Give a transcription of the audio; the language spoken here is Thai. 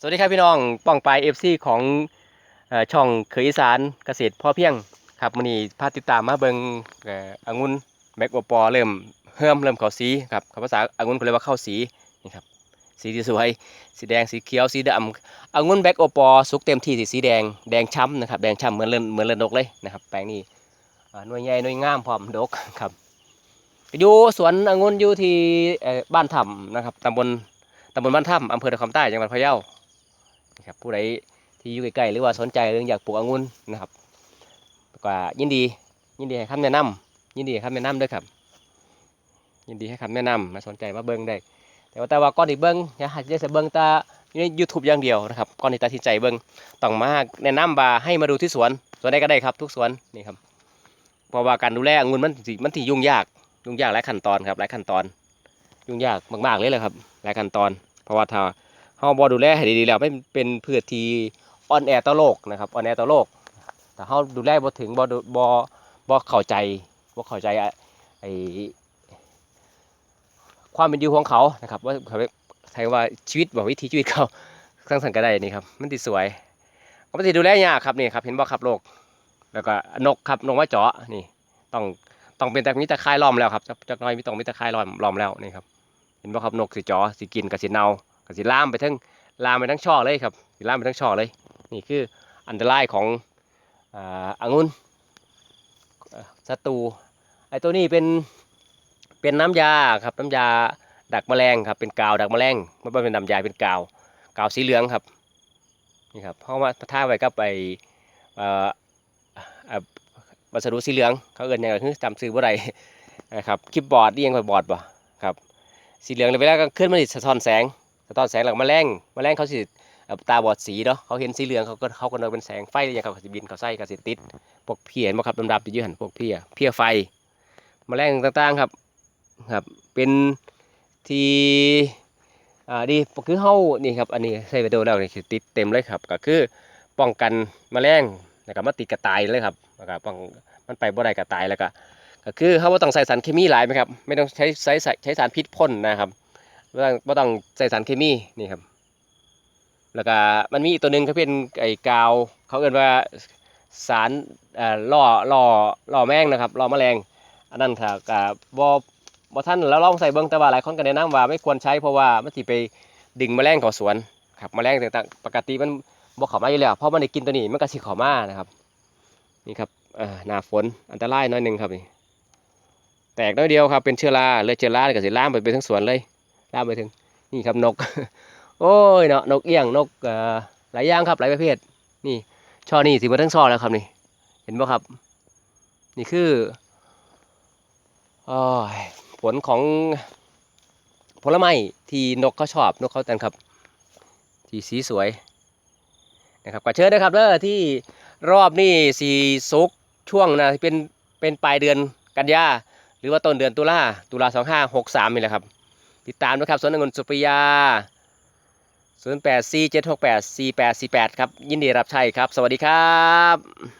สวัสดีครับพี่น้องป้องปลายเอฟซีของช่องเคยอีสานเกษตรพ่อเพียงครับมื้อนี้พาติดตามมาเบิงอ่อองุ่นแบกโอปอเริ่มเริ่มเริ่มเข้าสีครับภาษาองุ่นเขาเรียกว่าเข้าสีนี่ครับสีที่สวยสีแดงสีเขียวสีดำองุ่นแบกโอปอสุกเต็มที่สีสีแดงแดงช้ำนะครับแดงช้ำเหมือนเลือนเหมือนเลือนนกเลยนะครับแปลงนี้หน่วยใหญ่หน่วยงามพร้อมดกครับอยู่สวนองุ่นอยู่ที่บ้านถ้ำนะครับตำบลตำบลบ้านถ้ำอำเภอตะคำใต้จังหวัดพะเยา นะครับผู้ใดที่อยู่ใกล้ๆหรือว่าสนใจเรื่องอยากปลูกองุ่นนะครับก็ยินดี ยินดีให้คำแนะนำยินดีให้คำแนะนำด้วยครับ ยินดีให้คำแนะนำมาสนใจมาเบิ้งได้ แต่ว่าแต่ว่าก่อนที่เบิ้งอย่าหัดจะเบิ้งตาอยู่ใน YouTube อย่างเดียวนะครับก่อนที่ตัดสินใจเบิ้งต้องมาแนะนำบาให้มาดูที่สวนสวนใดก็ได้ครับ ทุกสวนนี่ครับเพราะว่าการดูแลองุ่นมันสิมันที่ยุ่งยากยุ่งยากหลายขั้นตอนครับหลายขั้นตอน ยุ่งยากมากๆเลยเลยครับหลายขั้นตอน เพราะว่าถ้า เฮาบ่ดูแลให้ดีๆแล้วไม่เป็นพืชที่อ่อนแอต่อโลกนะครับอ่อนแอต่อโลกแต่เฮาดูแลบ่ถึงบ่บ่บ่เข้าใจบ่เข้าใจไอ้ความเป็นอยู่ของเขานะครับว่าเขาใช้ว่าชีวิตบ่วิถีชีวิตเขาทั้างสันก็ได้นี่ครับมันสิสวยก็มันสิดูแลยากครับนี่ครับเห็นบ่ครับโลก แล้วก็นกครับนกว่าเจาะนี่ต้องต้องเป็นแต่มีตะไคร่ล้อมแล้วครับจักน้อยมีต้องมีตะไคร่ล้อมล้อมแล้วนี่ครับเห็นบ่ครับนกสิจาะสิกินก็สิเน่า ก็สิลามไปทั้งลามไปทั้งช่อเลยครับสิลามไปทั้งช่อเลย นี่คืออันตรายของอ่าองุ่นศัตรูไอ้ตัวนี้เป็นเป็นน้ำยาครับน้ำยาดักแมลงครับเป็นกาวดักแมลงไม่เป็นน้ำยาเป็นกาวกาวสีเหลืองครับนี่ครับเพราะว่าท่าไว้กับไปวัสดุสีเหลืองเขาเอิ้นยังไงคือจำซื้อบ่ได้นะครับคลิปบอร์ดเรียงไปบอร์ดบ่ครับสีเหลืองเลยเวลากลางคืนมันสิสะท้อนแสง สะท้อนแสงหลังแมลงแมลงเขาสิตาบอดสีเนาะเขาเห็นสีเหลืองเขาก็เขาก็นึกเป็นแสงไฟอย่างเขาสิบินเขาใส่ก็สิติดพวกเพียนบ่ครับดำๆที่อยืหันพวกเพียเพียไฟแมลงต่างๆครับครับเป็นที่อ่าดีคือเฮานี่ครับอันนี้ใส่ไปโดนแล้วนี่คือติดเต็มเลยครับ ก็คือป้องกันแมลงนะครับมาติดกระต่ายเลยครับแล้วก็ป้องมันไปบ่ได้กระต่ายแล้วก็ก็คือเขาบ่าต้องใส่สารเคมีหลายไหมครับไม่ต้องใช้ใช้ใช้สารพิษพ่นนะครับ ไม่ต้องไม่ต้องใส่สารเคมีนี่ครับ แล้วก็มันมีอีกตัวหนึ่งเขาเป็นไอ้กาว เขาเรียกว่าสารเอ่อล่อล่อล่อแมงนะครับล่อแมลง อันนั้นถ้ากับบอบอท่านแล้วลองใส่เบิ้งแต่ว่าหลายคนก็แนะนำว่าไม่ควรใช้เพราะว่ามันสิไปดึงแมลงเข้าสวนครับแมลงต่างๆปกติมันบ่เข้ามาอยู่แล้วเพราะมันได้กินตัวนี้มันก็สิเข้ามานะครับ นี่ครับหน้าฝนอันตรายน้อยหนึงครับนี่แตกน้อยเดียวครับเป็นเชื้อราเลยเชื้อราก็สิลามไปไปทั้งสวนเลย ลามไปถึง นี่ครับนก โอ้ยเนาะนกเอี้ยงนกหลายอย่างครับหลายประเภท นี่ช่อนี่สิมาทั้งช่อแล้วครับนี่ เห็นบ่ครับ นี่คืออผลของผลไม้ที่นกเขาชอบนกเขาแต่นครับ ที่สีสวยนะครับก็เชิญนะครับเด้อที่รอบนี่สีสุกช่วงนะเป็นเป็นปลายเดือนกันยาหรือว่าต้นเดือนตุลาตุลาสองห้าหกสามนี่แหละครับ ติดตามนะครับสวนองุ่นสุปริยา 0 8 4 7 6 8 4 8 4 8 ครับ ยินดีรับใช้ครับ สวัสดีครับ